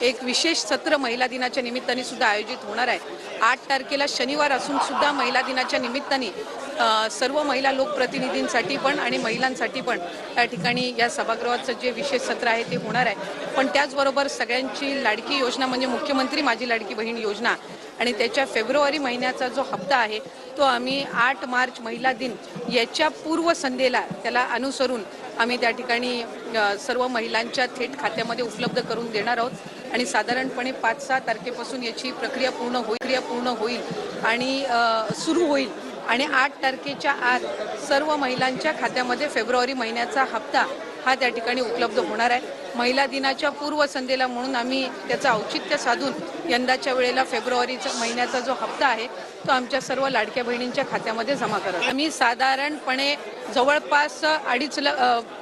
एक विशेष सत्र महिला दिनाच्या निमित्ताने सुद्धा आयोजित होणार आहे. आठ तारखेला शनिवार असून सुद्धा महिला दिनाच्या निमित्ताने सर्व महिला लोकप्रतिनिधींसाठी पण आणि महिलांसाठी पण त्या ठिकाणी या सभागृहाचं जे विशेष सत्र आहे ते होणार आहे. पण त्याचबरोबर सगळ्यांची लाडकी योजना म्हणजे मुख्यमंत्री माझी लाडकी बहीण योजना आणि त्याच्या फेब्रुवारी महिन्याचा जो हप्ता आहे तो आम्ही आठ मार्च महिला दिन याच्या पूर्वसंध्येला त्याला अनुसरून आम्ही त्या ठिकाणी सर्व महिलांच्या थेट खात्यामध्ये उपलब्ध करून देणार आहोत. आणि साधारणपणे पाच सहा तारखेपासून याची प्रक्रिया पूर्ण होईल प्रक्रिया पूर्ण होईल आणि सुरू होईल. आणि आठ तारखेच्या आत सर्व महिलांच्या खात्यामध्ये फेब्रुवारी महिन्याचा हप्ता हा त्या ठिकाणी उपलब्ध होणार आहे. महिला दिनाच्या पूर्वसंध्येला म्हणून आम्ही त्याचं औचित्य साधून यंदाच्या वेळेला फेब्रुवारीचा महिन्याचा जो हप्ता आहे तो आमच्या सर्व लाडक्या बहिणींच्या खात्यामध्ये जमा करत आम्ही साधारणपणे जवळपास अडीच ल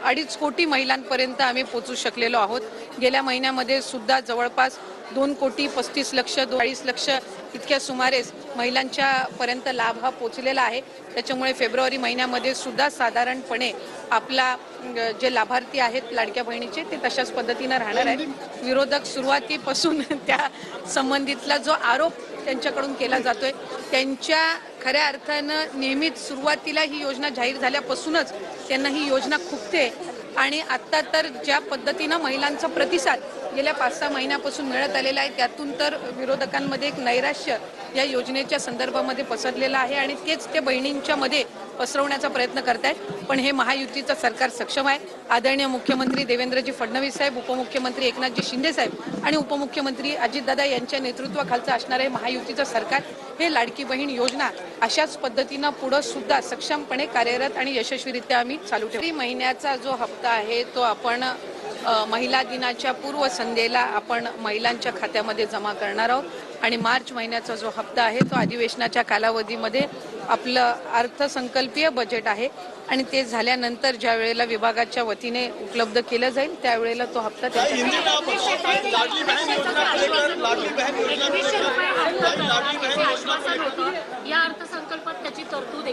अडीच कोटी महिलांपर्यंत आम्ही पोचू शकलेलो आहोत. गेल्या महिन्यामध्ये सुद्धा जवळपास दोन कोटी पस्तीस लक्ष चाळीस लक्ष इतक्या सुमारेस महिलांच्या पर्यंत लाभ हा पोचलेला आहे. त्याच्यामुळे फेब्रुवारी महिन्यामध्ये सुद्धा साधारणपणे आपला जे लाभार्थी आहेत लाडक्या बहिणीचे ते तशाच पद्धतीनं राहणार आहेत. विरोधक सुरुवातीपासून त्या संबंधितला जो आरोप त्यांच्याकडून केला जातोय त्यांच्या खऱ्या अर्थानं नेहमीच सुरुवातीला ही योजना जाहीर झाल्यापासूनच त्यांना ही योजना खुपते. आणि आत्ता तर ज्या पद्धतीनं महिलांचा प्रतिसाद गेल्या पाच सहा महिन्यापासून मिळत आलेला आहे त्यातून तर विरोधकांमध्ये एक नैराश्य या योजनेच्या संदर्भामध्ये पसरलेलं आहे आणि तेच ते बहिणींच्या मध्ये पसरवण्याचा प्रयत्न करतायत. पण हे महायुतीचं सरकार सक्षम आहे. आदरणीय मुख्यमंत्री देवेंद्रजी फडणवीस साहेब उपमुख्यमंत्री एकनाथजी शिंदे साहेब आणि उपमुख्यमंत्री अजितदादा यांच्या नेतृत्वाखालचं असणारे महायुतीचं सरकार. हे लाडकी बहीण योजना अशाच पद्धतीनं पुढं सुद्धा सक्षमपणे कार्यरत आणि यशस्वीरित्या आम्ही चालू ठेवली महिन्याचा जो हप्ता आहे तो आपण महिला दिनाच्या पूर्वसंध्येला आपण महिलांच्या खात्यामध्ये जमा करणार आहोत. आणि मार्च महिन्याचा जो हप्ता आहे तो अधिवेशनाच्या कालावधीमध्ये आपलं अर्थसंकल्पीय बजेट आहे. आणि ते झाल्यानंतर ज्या वेळेला विभागाच्या वतीने उपलब्ध केलं जाईल त्यावेळेला तो हप्ता या अर्थसंकल्पात त्याची तरतूद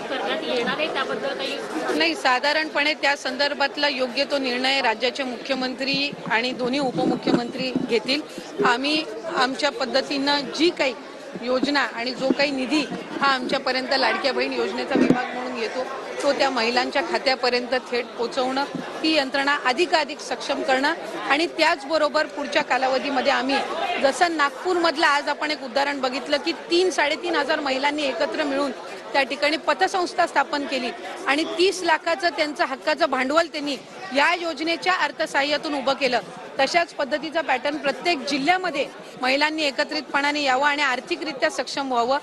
करण्यात येणार आहे त्याबद्दल काही नाही साधारणपणे त्या संदर्भातला योग्य तो निर्णय राज्याचे मुख्यमंत्री आणि दोन्ही उपमुख्यमंत्री घेतील. आम्ही आमच्या पद्धतीनं जी काही योजना आणि जो काही निधी हा आमच्यापर्यंत लाडक्या बहीण योजनेचा विभाग म्हणून येतो तो त्या महिलांच्या खात्यापर्यंत थेट पोहोचवणं ती यंत्रणा अधिकाधिक सक्षम करणं आणि त्याचबरोबर पुढच्या कालावधीमध्ये आम्ही जसं नागपूरमधलं आज आपण एक उदाहरण बघितलं की तीन साडेतीन हजार महिलांनी एकत्र मिळून त्या ठिकाणी पतसंस्था स्थापन केली आणि तीस लाखाचं त्यांचं हक्काचं भांडवल त्यांनी या योजनेच्या अर्थसहाय्यातून उभं केलं. तशाच पद्धतीचा पॅटर्न प्रत्येक जिल्ह्यामध्ये महिलांनी एकत्रितपणाने यावं आणि आर्थिकरित्या सक्षम व्हावं.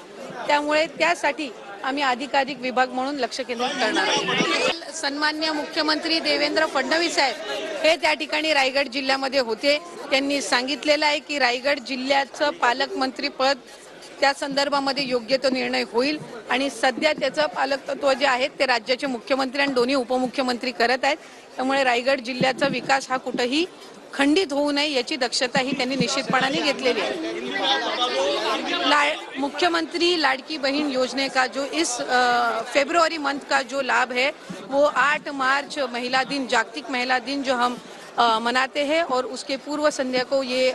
त्यामुळे त्यासाठी आम्ही अधिकाधिक विभाग म्हणून लक्ष केंद्रित करणार आहोत. सन्मान्य मुख्यमंत्री देवेंद्र फडणवीस साहेब हे त्या ठिकाणी रायगड जिल्ह्यामध्ये होते. त्यांनी सांगितलेलं आहे की रायगड जिल्ह्याचं पालकमंत्रीपद त्या संदर्भामध्ये योग्य तो निर्णय होईल. आणि सध्या त्याचं पालकत्व जे आहे ते राज्याचे मुख्यमंत्री आणि दोन्ही उपमुख्यमंत्री करत आहेत. त्यामुळे रायगड जिल्ह्याचा विकास हा कुठंही खंडित होऊ नये याची दक्षता ही त्यांनी निश्चितपणाने घेतलेली आहे. ला मुख्यमंत्री लाड़की बहन योजने का जो इस फेब्रुवारी मंथ का जो लाभ है वो 8 मार्च महिला दिन जागतिक महिला दिन जो हम मनाते हैं और उसके पूर्व संध्या को ये